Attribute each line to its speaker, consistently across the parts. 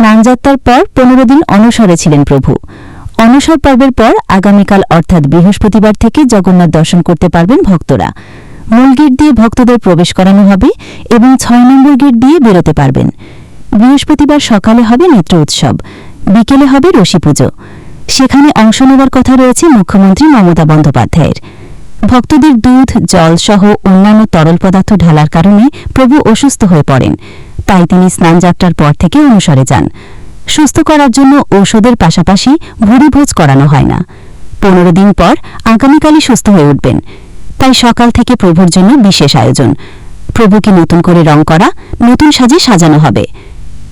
Speaker 1: স্নানযাত্রার পর পনেরো দিন অনসরে ছিলেন প্রভু। অনসর পর্বের পর আগামীকাল অর্থাৎ বৃহস্পতিবার থেকে জগন্নাথ দর্শন করতে পারবেন ভক্তরা। মূল গেট দিয়ে ভক্তদের প্রবেশ করানো হবে এবং ছয় নম্বর গেট দিয়ে বেরোতে পারবেন। বৃহস্পতিবার সকালে হবে নেত্র উৎসব, বিকেলে হবে রশি পুজো। সেখানে অংশ নেওয়ার কথা রয়েছে মুখ্যমন্ত্রী মমতা বন্দ্যোপাধ্যায়ের। ভক্তদের দুধ, জল সহ অন্যান্য তরল পদার্থ ঢালার কারণে প্রভু অসুস্থ হয়ে পড়েন। তাই তিনি স্নানযাত্রার পর থেকে অনুসরে যান। সুস্থ করার জন্য ঔষধের পাশাপাশি ভুরিভোজ করানো হয় না। পনেরো দিন পর আগামীকালই সুস্থ হয়ে উঠবেন। তাই সকাল থেকে প্রভুর জন্য বিশেষ আয়োজন। প্রভুকে নতুন করে রং করা, নতুন সাজে সাজানো হবে।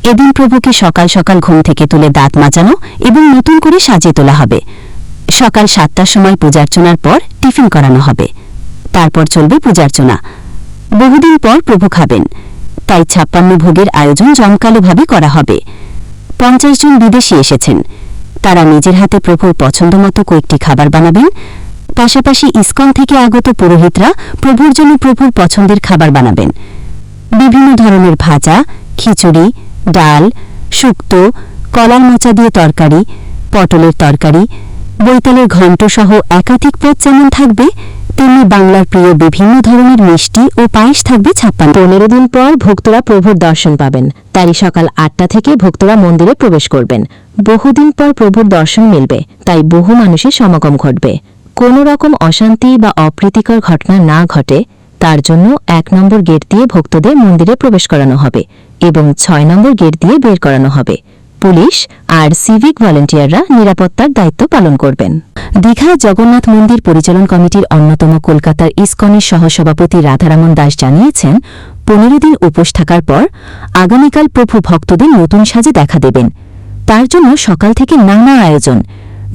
Speaker 1: এদিন প্রভুকে সকাল সকাল ঘুম থেকে তুলে দাঁত মাজানো এবং নতুন করে সাজিয়ে তোলা হবে। সকাল সাতটার সময় পূজার্চনার পর টিফিন করানো হবে। তারপর চলবে পূজার্চনা। বহুদিন পর প্রভু খাবেন। তাই ছাপ্পান্ন ভোগের আয়োজন জমকালোভাবে করা হবে। পঞ্চাশ জন বিদেশি এসেছেন। তারা নিজের হাতে প্রভুর পছন্দমতো কয়েকটি খাবার বানাবেন। পাশাপাশি ইসকন থেকে আগত পুরোহিতরা প্রভুর জন্য প্রভুর পছন্দের খাবার বানাবেন। বিভিন্ন ধরনের ভাজা, খিচুড়ি, ডাল, শুক্তো, কলার মোচা দিয়ে তরকারি, পটলের তরকারি, বৈতালের ঘণ্ট সহ একাধিক পদ যেমন থাকবে তেমনি বাংলার প্রিয় বিভিন্ন ধরনের মিষ্টি ও পায়েস থাকবে ছাপ্পান্ন। পনেরো দিন পর ভক্তরা প্রভুর দর্শন পাবেন। তারই সকাল আটটা থেকে ভক্তরা মন্দিরে প্রবেশ করবেন। বহুদিন পর প্রভুর দর্শন মিলবে, তাই বহু মানুষের সমাগম ঘটবে। কোনো রকম অশান্তি বা অপ্রীতিকর ঘটনা না ঘটে, তার জন্য এক নম্বর গেট দিয়ে ভক্তদের মন্দিরে প্রবেশ করানো হবে এবং ছয় নম্বর গেট দিয়ে বের করানো হবে। পুলিশ আর সিভিক ভলেন্টিয়াররা নিরাপত্তার দায়িত্ব পালন করবেন। দীঘা জগন্নাথ মন্দির পরিচালন কমিটির অন্যতম কলকাতার ইসকনের সহসভাপতি রাধারামন দাস জানিয়েছেন, পনেরো দিন উপোস থাকার পর আগামীকাল প্রভু ভক্তদের নতুন সাজে দেখা দেবেন। তার জন্য সকাল থেকে নানা আয়োজন,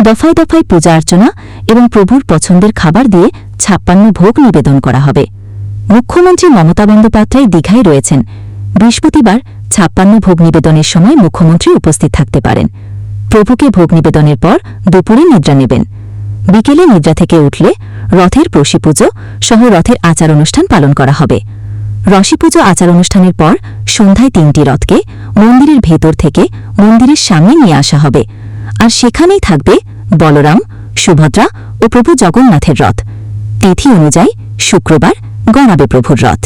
Speaker 1: দফায় দফায় পূজা অর্চনা এবং প্রভুর পছন্দের খাবার দিয়ে ছাপ্পান্ন ভোগ নিবেদন করা হবে। মুখ্যমন্ত্রী মমতা বন্দ্যোপাধ্যায় দীঘায় রয়েছেন। বৃহস্পতিবার ছাপ্পান্ন ভোগ নিবেদনের সময় মুখ্যমন্ত্রী উপস্থিত থাকতে পারেন। প্রভুকে ভোগ নিবেদনের পর দুপুরে নিদ্রা নেবেন। বিকেলে নিদ্রা থেকে উঠলে রথের প্রসী পুজো সহ রথের আচার অনুষ্ঠান পালন করা হবে। রসী পুজো আচার অনুষ্ঠানের পর সন্ধ্যায় তিনটি রথকে মন্দিরের ভেতর থেকে মন্দিরের সামনে নিয়ে আসা হবে। আর সেখানেই থাকবে বলরাম, সুভদ্রা ও প্রভু জগন্নাথের রথ। তিথি অনুযায়ী শুক্রবার গড়াবে প্রভুর রথ।